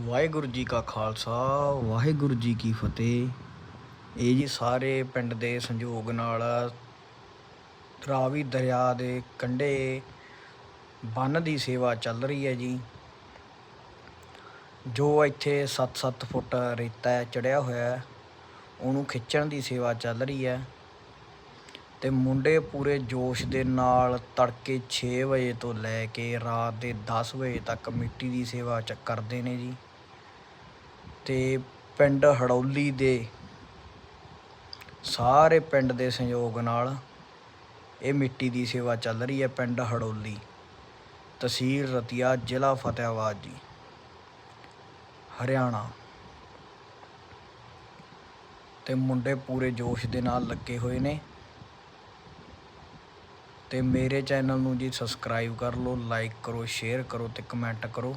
ਵਾਹਿਗੁਰੂ ਜੀ ਕਾ ਖਾਲਸਾ, ਵਾਹਿਗੁਰੂ ਜੀ ਕੀ ਫਤਿਹ। ਇਹ ਜੀ ਸਾਰੇ ਪਿੰਡ ਦੇ ਸੰਯੋਗ ਨਾਲ ਰਾਵੀ ਦਰਿਆ ਦੇ ਕੰਢੇ ਬੰਨ ਦੀ ਸੇਵਾ ਚੱਲ ਰਹੀ ਹੈ ਜੀ। ਜੋ ਇੱਥੇ 7-7 ਫੁੱਟ ਰੇਤਾ ਚੜਿਆ ਹੋਇਆ ਹੈ, ਉਹਨੂੰ ਖਿੱਚਣ ਦੀ ਸੇਵਾ ਚੱਲ ਰਹੀ ਹੈ। ਤੇ ਮੁੰਡੇ ਪੂਰੇ ਜੋਸ਼ ਦੇ ਨਾਲ ਤੜਕੇ 6 ਵਜੇ ਤੋਂ ਲੈ ਕੇ ਰਾਤ ਦੇ 10 ਵਜੇ ਤੱਕ ਮਿੱਟੀ ਦੀ ਸੇਵਾ ਚ ਕਰਦੇ ਨੇ ਜੀ। ਤੇ ਪਿੰਡ ਹੜੌਲੀ ਦੇ ਸਾਰੇ ਪਿੰਡ ਦੇ ਸਹਿਯੋਗ ਨਾਲ ਇਹ ਮਿੱਟੀ ਦੀ ਸੇਵਾ ਚੱਲ ਰਹੀ ਹੈ ਪਿੰਡ ਹੜੌਲੀ। ਤਹਿਸੀਲ ਰਤੀਆ, ਜ਼ਿਲ੍ਹਾ ਫਤਿਆਬਾਦ ਜੀ। ਹਰਿਆਣਾ। ਤੇ ਮੁੰਡੇ ਪੂਰੇ ਜੋਸ਼ ਦੇ ਨਾਲ ਲੱਗੇ ਹੋਏ ਨੇ। ਤੇ ਮੇਰੇ ਚੈਨਲ ਨੂੰ ਜੀ ਸਬਸਕ੍ਰਾਈਬ ਕਰ ਲਓ ਲਾਈਕ ਕਰੋ ਸ਼ੇਅਰ ਕਰੋ ਤੇ ਕਮੈਂਟ ਕਰੋ।